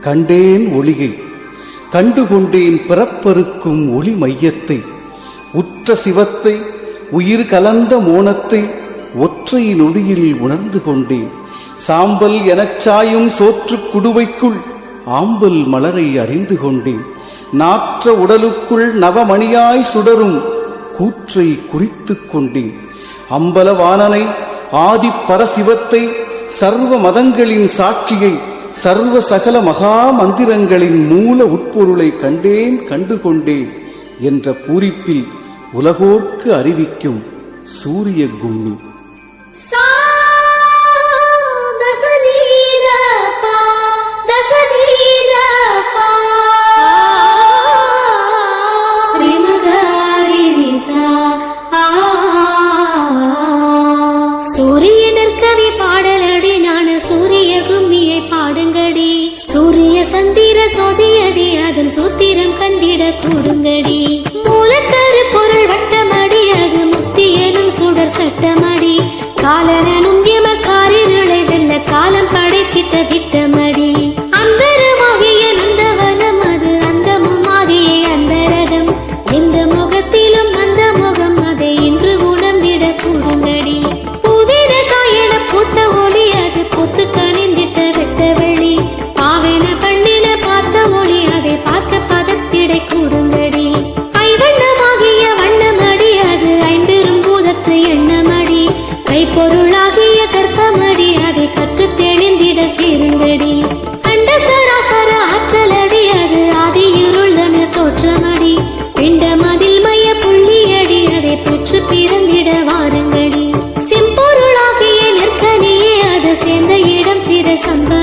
கண்டேன் ஒளியை கண்டுகொண்டேன் பிறப்பருக்கும் ஒளி மையத்தை உற்ற சிவத்தை உயிர் கலந்த மோனத்தை ஒற்றை நொடியில் உணர்ந்து கொண்டேன். சாம்பல் எனச் சாயும் சோற்றுக் குடுவைக்குள் ஆம்பல் மலரை அறிந்து கொண்டேன். நாற்ற உடலுக்குள் நவமணியாய் சுடரும் கூற்றை குறித்து கொண்டேன். அம்பலவானனை ஆதி பரசிவத்தை சர்வ மதங்களின் சாட்சியை சர்வ சகல மகா மந்திரங்களின் மூல உட்பொருளை கண்டேன் கண்டு கொண்டேன் என்ற பூரிப்பில் உலகோர்க்கு அறிவிக்கும் சூரிய கும்மி. சுருங்கடி மூலக்கரு பொருள் வட்டமடி அது முத்தி எனும் சுடர் சட்டமடி காலனும் எம காரிருளை வெல்ல காலம் படைத்திட்ட திட்ட 선반